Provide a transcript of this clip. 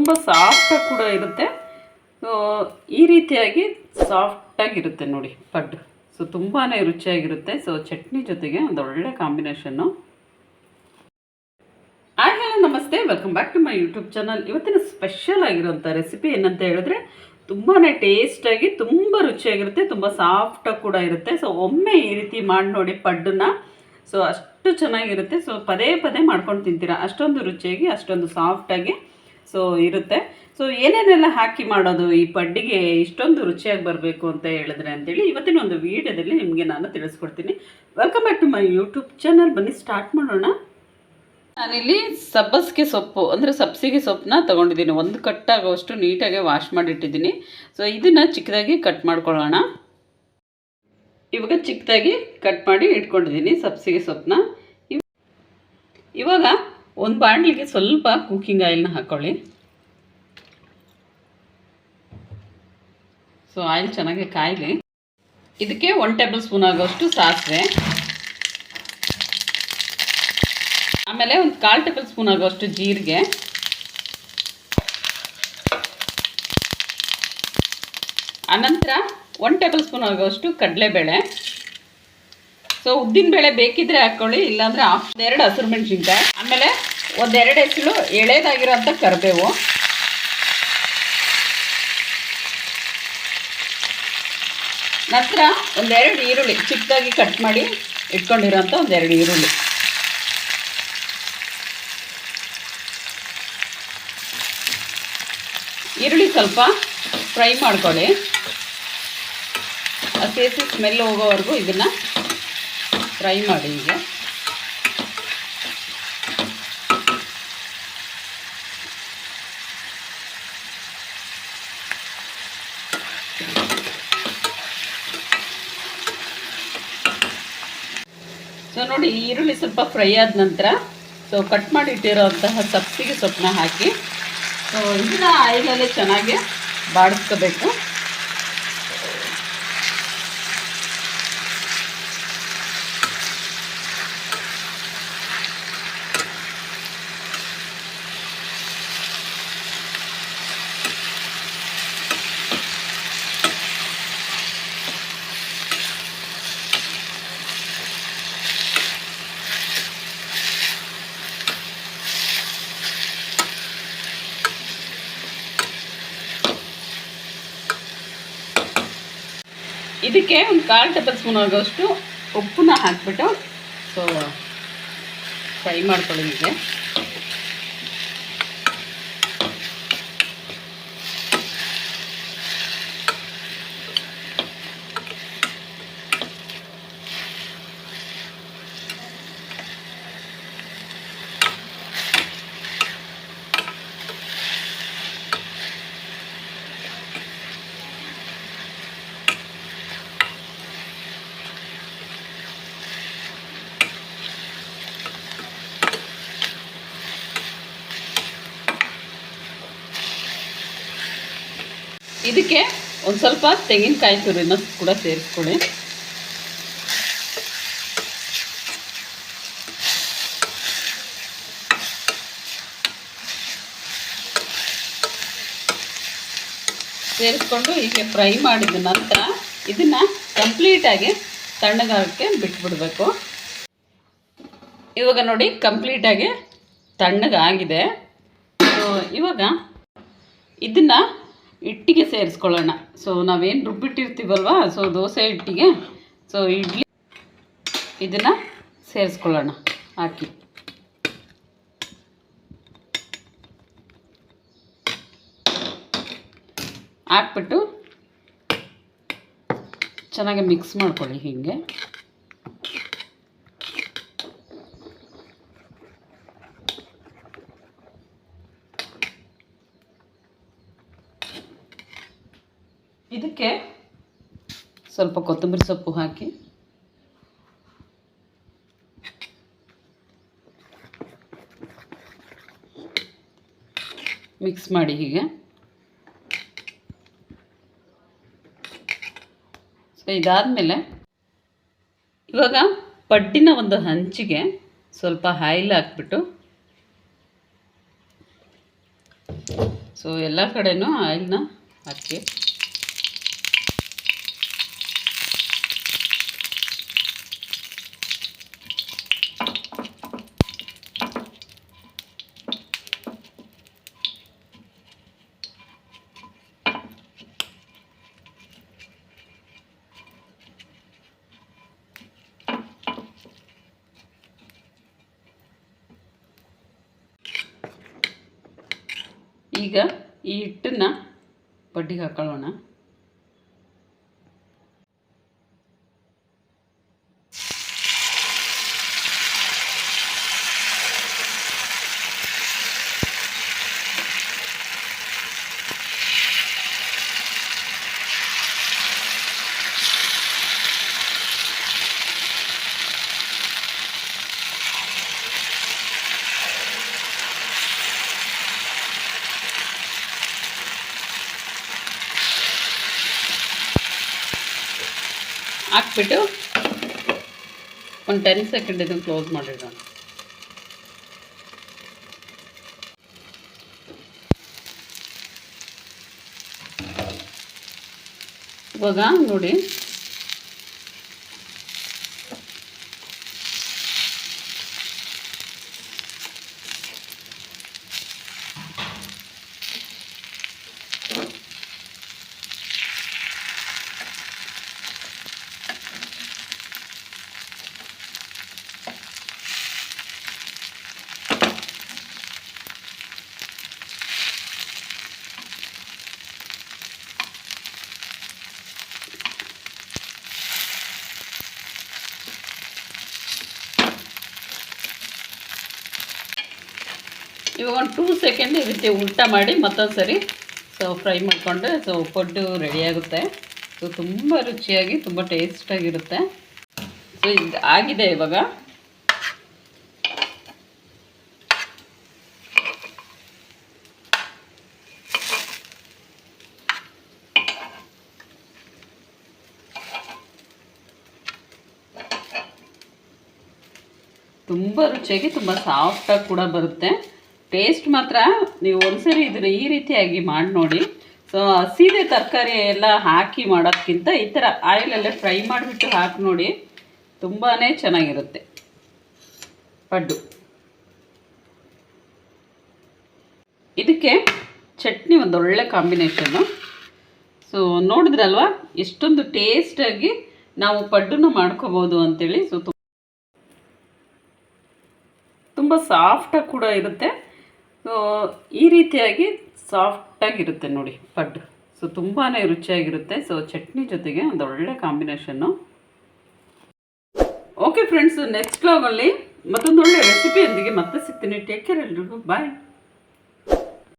ತುಂಬ ಸಾಫ್ಟಾಗಿ ಕೂಡ ಇರುತ್ತೆ. ಈ ರೀತಿಯಾಗಿ ಸಾಫ್ಟಾಗಿರುತ್ತೆ ನೋಡಿ ಪಡ್ಡು. ಸೊ ತುಂಬಾ ರುಚಿಯಾಗಿರುತ್ತೆ. ಸೊ ಚಟ್ನಿ ಜೊತೆಗೆ ಒಂದು ಒಳ್ಳೆ ಕಾಂಬಿನೇಷನ್ನು ಆಯ್ ಹಲೋ, ನಮಸ್ತೆ. Welcome back to my YouTube channel ಇವತ್ತಿನ ಸ್ಪೆಷಲ್ ಆಗಿರೋಂಥ ರೆಸಿಪಿ ಏನಂತ ಹೇಳಿದ್ರೆ ತುಂಬಾ ಟೇಸ್ಟಾಗಿ ತುಂಬ ರುಚಿಯಾಗಿರುತ್ತೆ, ತುಂಬ ಸಾಫ್ಟಾಗಿ ಕೂಡ ಇರುತ್ತೆ. ಸೊ ಒಮ್ಮೆ ಈ ರೀತಿ ಮಾಡಿ ನೋಡಿ ಪಡ್ಡನ್ನ. ಸೊ ಅಷ್ಟು ಚೆನ್ನಾಗಿರುತ್ತೆ. ಸೊ ಪದೇ ಪದೇ ಮಾಡ್ಕೊಂಡು ತಿಂತೀರಾ. ಅಷ್ಟೊಂದು ರುಚಿಯಾಗಿ, ಅಷ್ಟೊಂದು ಸಾಫ್ಟಾಗಿ ಸೊ ಇರುತ್ತೆ. ಸೊ ಏನೇನೆಲ್ಲ ಹಾಕಿ ಮಾಡೋದು? ಈ ಪಡ್ಡಿಗೆ ಇಷ್ಟೊಂದು ರುಚಿಯಾಗಿ ಬರಬೇಕು ಅಂತ ಹೇಳಿದ್ರೆ ಅಂತೇಳಿ ಇವತ್ತಿನ ಒಂದು ವಿಡಿಯೋದಲ್ಲಿ ನಿಮಗೆ ನಾನು ತಿಳಿಸ್ಕೊಡ್ತೀನಿ. Welcome back to my YouTube channel ಬನ್ನಿ ಸ್ಟಾರ್ಟ್ ಮಾಡೋಣ. ನಾನಿಲ್ಲಿ ಸಬ್ಬಸಿಗೆ ಸೊಪ್ಪು, ಅಂದರೆ ಸಬ್ಸಿಗೆ ಸೊಪ್ಪನ್ನ ತೊಗೊಂಡಿದ್ದೀನಿ. ಒಂದು ಕಟ್ಟಾಗುವಷ್ಟು ನೀಟಾಗಿ ವಾಶ್ ಮಾಡಿಟ್ಟಿದ್ದೀನಿ. ಸೊ ಇದನ್ನು ಚಿಕ್ಕದಾಗಿ ಕಟ್ ಮಾಡ್ಕೊಳ್ಳೋಣ. ಇವಾಗ ಚಿಕ್ಕದಾಗಿ ಕಟ್ ಮಾಡಿ ಇಟ್ಕೊಂಡಿದ್ದೀನಿ ಸಬ್ಸಿಗೆ ಸೊಪ್ಪನ್ನ. ಇವ್- ಇವಾಗ ಒಂದು ಬಾಣಲಿಗೆ ಸ್ವಲ್ಪ ಕುಕ್ಕಿಂಗ್ ಆಯಿಲ್ನ ಹಾಕ್ಕೊಳ್ಳಿ ಸೊ ಆಯಿಲ್ ಚೆನ್ನಾಗಿ ಕಾಯಲಿ. ಇದಕ್ಕೆ ಒನ್ ಟೇಬಲ್ ಸ್ಪೂನ್ ಆಗೋಷ್ಟು ಸಾಸಿವೆ. ಆಮೇಲೆ ಒಂದು ಕಾಲು ಟೇಬಲ್ ಸ್ಪೂನ್ ಆಗೋಷ್ಟು ಜೀರಿಗೆ. ಅನಂತರ ಒನ್ ಟೇಬಲ್ ಸ್ಪೂನ್ ಆಗೋಷ್ಟು ಕಡಲೆಬೇಳೆ. ಸೊ ಉದ್ದಿನಬೇಳೆ ಬೇಕಿದ್ರೆ ಹಾಕ್ಕೊಳ್ಳಿ ಇಲ್ಲಾಂದರೆ ಆಫ್ ಎರಡು ಹಸಿರು ಮೆಣಸಿನ್ಕಾಯಿ. ಆಮೇಲೆ ಒಂದೆರಡು ಹೆಸರು ಎಳೆದಾಗಿರೋಂಥ ಕರಿಬೇವು. ನಂತರ ಒಂದೆರಡು ಈರುಳ್ಳಿ, ಚಿಕ್ಕದಾಗಿ ಕಟ್ ಮಾಡಿ ಇಟ್ಕೊಂಡಿರೋಂಥ ಒಂದೆರಡು ಈರುಳ್ಳಿ. ಈರುಳ್ಳಿ ಸ್ವಲ್ಪ ಫ್ರೈ ಮಾಡ್ಕೊಳ್ಳಿ. ಹಸಿ ಹಸಿ ಸ್ಮೆಲ್ ಹೋಗೋವರೆಗೂ ಇದನ್ನು ಫ್ರೈ ಮಾಡಿ ಈಗ ಸೊ ನೋಡಿ ಈರುಳ್ಳಿ ಸ್ವಲ್ಪ ಫ್ರೈ ಆದ ನಂತರ ಸೊ ಕಟ್ ಮಾಡಿ ಇಟ್ಟಿರೋಂತಹ ಸಬ್ಸಿಗೆ ಸೊಪ್ಪನ್ನ ಹಾಕಿ ಸೊ ಇದನ್ನ ಆಯಿಲಲ್ಲೇ ಚೆನ್ನಾಗಿ ಬಾಡಿಸ್ಕೋಬೇಕು. ಇದಕ್ಕೆ ಒಂದು ಕಾಲು ಟೇಬಲ್ ಸ್ಪೂನ್ ಆಗೋಷ್ಟು ಉಪ್ಪನ್ನ ಹಾಕ್ಬಿಟ್ಟು ಸೊ ಫ್ರೈ ಮಾಡ್ಕೊಳ್ಳಿ ಹೀಗೆ. ಇದಕ್ಕೆ ಒಂದು ಸ್ವಲ್ಪ ತೆಂಗಿನಕಾಯಿ ತುರಿನ ಕೂಡ ಸೇರಿಸ್ಕೊಳ್ಳಿ. ಸೇರಿಸ್ಕೊಂಡು ಹೀಗೆ ಫ್ರೈ ಮಾಡಿದ ನಂತರ ಇದನ್ನು ಕಂಪ್ಲೀಟಾಗಿ ತಣ್ಣಗಾಗಕ್ಕೆ ಬಿಟ್ಬಿಡಬೇಕು. ಇವಾಗ ನೋಡಿ ಕಂಪ್ಲೀಟಾಗಿ ತಣ್ಣಗಾಗಿದೆ. ಇವಾಗ ಇದನ್ನು ಹಿಟ್ಟಿಗೆ ಸೇರಿಸ್ಕೊಳ್ಳೋಣ. ಸೊ ನಾವೇನು ರುಬ್ಬಿಟ್ಟಿರ್ತೀವಲ್ವ? ಸೊ ದೋಸೆ ಹಿಟ್ಟಿಗೆ ಸೊ ಇಡ್ಲಿ ಇದನ್ನು ಸೇರಿಸ್ಕೊಳ್ಳೋಣ. ಹಾಕಿ. ಹಾಕ್ಬಿಟ್ಟು ಚೆನ್ನಾಗಿ ಮಿಕ್ಸ್ ಮಾಡ್ಕೊಳ್ಳಿ ಹೀಗೆ ಇದಕ್ಕೆ ಸ್ವಲ್ಪ ಕೊತ್ತಂಬರಿ ಸೊಪ್ಪು ಹಾಕಿ. ಮಿಕ್ಸ್ ಮಾಡಿ ಹೀಗೆ. ಸೊ ಇದಾದಮೇಲೆ ಇವಾಗ ಪಡ್ಡಿನ ಒಂದು ಹಂಚಿಗೆ ಸ್ವಲ್ಪ ಆಯಿಲ್ ಹಾಕ್ಬಿಟ್ಟು. ಸೊ ಎಲ್ಲ ಕಡೆನೂ ಆಯಿಲ್ನ ಹಾಕಿ. ಈಗ ಈ ಹಿಟ್ಟನ್ನು ಬಡ್ಡಿಗೆ ಹಾಕೊಳ್ಳೋಣ. ಹಾಕ್ಬಿಟ್ಟು ಒಂದು ಟೆನ್ ಸೆಕೆಂಡ್ ಇದನ್ನು ಕ್ಲೋಸ್ ಮಾಡಿಡೋಣ. ಇವಾಗ ನೋಡಿ ಇವಾಗ ಒಂದು ಟೂ ಸೆಕೆಂಡ್ ಈ ರೀತಿ ಉಲ್ಟ ಮಾಡಿ ಮತ್ತೊಂದು ಸರಿ ಸೊ ಫ್ರೈ ಮಾಡಿಕೊಂಡ್ರೆ ಸೊ ಪಡ್ಡು ರೆಡಿಯಾಗುತ್ತೆ ಸೊ ತುಂಬ ರುಚಿಯಾಗಿ, ತುಂಬ ಟೇಸ್ಟಾಗಿರುತ್ತೆ ಸೊ ಇದು ಆಗಿದೆ ಇವಾಗ. ತುಂಬ ರುಚಿಯಾಗಿ, ತುಂಬ ಸಾಫ್ಟಾಗಿ ಕೂಡ ಬರುತ್ತೆ. ಟೇಸ್ಟ್ ಮಾತ್ರ ನೀವು ಒಂದ್ಸರಿ ಇದನ್ನ ಈ ರೀತಿಯಾಗಿ ಮಾಡಿ ನೋಡಿ. ಸೊ ಹಸಿದೆ ತರಕಾರಿ ಎಲ್ಲ ಹಾಕಿ ಮಾಡೋದಕ್ಕಿಂತ ಈ ಥರ ಆಯಿಲಲ್ಲೇ ಫ್ರೈ ಮಾಡಿಬಿಟ್ಟು ಹಾಕಿ ನೋಡಿ ತುಂಬಾ ಚೆನ್ನಾಗಿರುತ್ತೆ. ಪಡ್ಡು. ಇದಕ್ಕೆ ಚಟ್ನಿ ಒಂದು ಒಳ್ಳೆ ಕಾಂಬಿನೇಷನ್ನು ಸೊ ನೋಡಿದ್ರಲ್ವಾ? ಎಷ್ಟೊಂದು ಟೇಸ್ಟಾಗಿ ನಾವು ಪಡ್ಡನ್ನು ಮಾಡ್ಕೋಬೋದು ಅಂತೇಳಿ. ಸೊ ತುಂಬ ಸಾಫ್ಟಾಗಿ ಕೂಡ ಇರುತ್ತೆ. ಈ ರೀತಿಯಾಗಿ ಸಾಫ್ಟಾಗಿರುತ್ತೆ ನೋಡಿ ಪಡ್ಡು ಸೊ ತುಂಬಾ ರುಚಿಯಾಗಿರುತ್ತೆ. ಸೊ ಚಟ್ನಿ ಜೊತೆಗೆ ಒಂದು ಒಳ್ಳೆ ಕಾಂಬಿನೇಷನ್ನು ಓಕೆ ಫ್ರೆಂಡ್ಸ್ ನೆಕ್ಸ್ಟ್ ಕ್ಲಾಗಲ್ಲಿ ಮತ್ತೊಂದು ಒಳ್ಳೆ ರೆಸಿಪಿಯೊಂದಿಗೆ ಮತ್ತೆ ಸಿಗ್ತೀನಿ. ಟೇಕ್ ಕೇರ್ ಎಲ್ರಿಗೂ. ಬಾಯ್